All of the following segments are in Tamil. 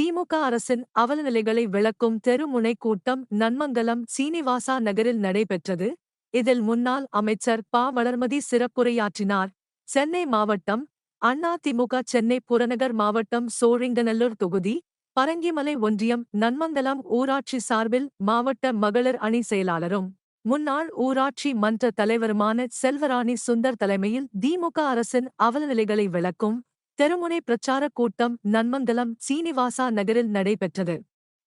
திமுக அரசின் அவலநிலைகளை விளக்கும் தெருமுனை கூட்டம் நன்மங்கலம் சீனிவாசா நகரில் நடைபெற்றது. இதில் முன்னாள் அமைச்சர் ப. வளர்மதி சிறப்புரையாற்றினார். சென்னை மாவட்டம் அண்ணா திமுக சென்னை புறநகர் மாவட்டம் சோழிங்கநல்லூர் தொகுதி பரங்கிமலை ஒன்றியம் நன்மங்கலம் ஊராட்சி சார்பில் மாவட்ட மகளிர் அணி செயலாளரும் முன்னாள் ஊராட்சி மன்ற தலைவருமான செல்வராணி சுந்தர் தலைமையில் திமுக அரசின் அவலநிலைகளை விளக்கும் தெருமுனை பிரச்சாரக் கூட்டம் நன்மங்கலம் சீனிவாசா நகரில் நடைபெற்றது.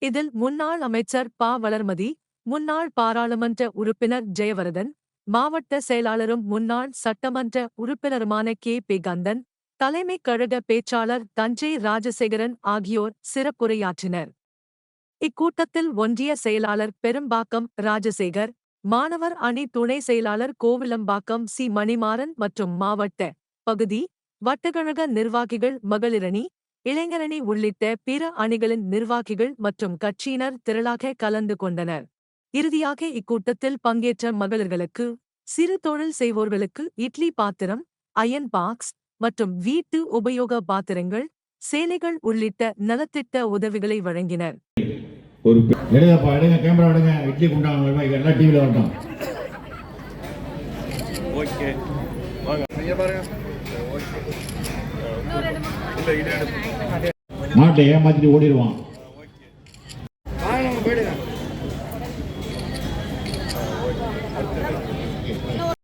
இதில் முன்னாள் அமைச்சர் ப. வளர்மதி முன்னாள் பாராளுமன்ற உறுப்பினர் ஜெயவரதன் மாவட்ட செயலாளரும் முன்னாள் சட்டமன்ற உறுப்பினருமான கே. பி கந்தன் தலைமைக் கழக பேச்சாளர் தஞ்சை ராஜசேகரன் ஆகியோர் சிறப்புரையாற்றினர். இக்கூட்டத்தில் ஒன்றிய செயலாளர் பெரும்பாக்கம் ராஜசேகர் மாணவர் அணி துணை செயலாளர் கோவிலம்பாக்கம் சி. மணிமாறன் மற்றும் மாவட்ட பகுதி வட்டக்கழக நிர்வாகிகள் மகளிரணி இளைஞரணி உள்ளிட்ட பிற அணிகளின் நிர்வாகிகள் மற்றும் கட்சியினர் திரளாக கலந்து கொண்டனர். இறுதியாக இக்கூட்டத்தில் பங்கேற்ற மகளிர்களுக்கு சிறு தொழில் செய்வோர்களுக்கு இட்லி பாத்திரம் அயன் பாக்ஸ் மற்றும் வீட்டு உபயோக பாத்திரங்கள் சேலைகள் உள்ளிட்ட நலத்திட்ட உதவிகளை வழங்கினர். ஒரு எடுங்கப்பா எடுங்க கேமரா எடுங்க. இட்லி குண்டாங்க எல்லாம் டிவியில் வரட்டும். ஓகே. வாங்க. பாருங்க. ஓகே மாட்டை ஏமாத்திட்டு ஓடிடுவான். போயிடுங்க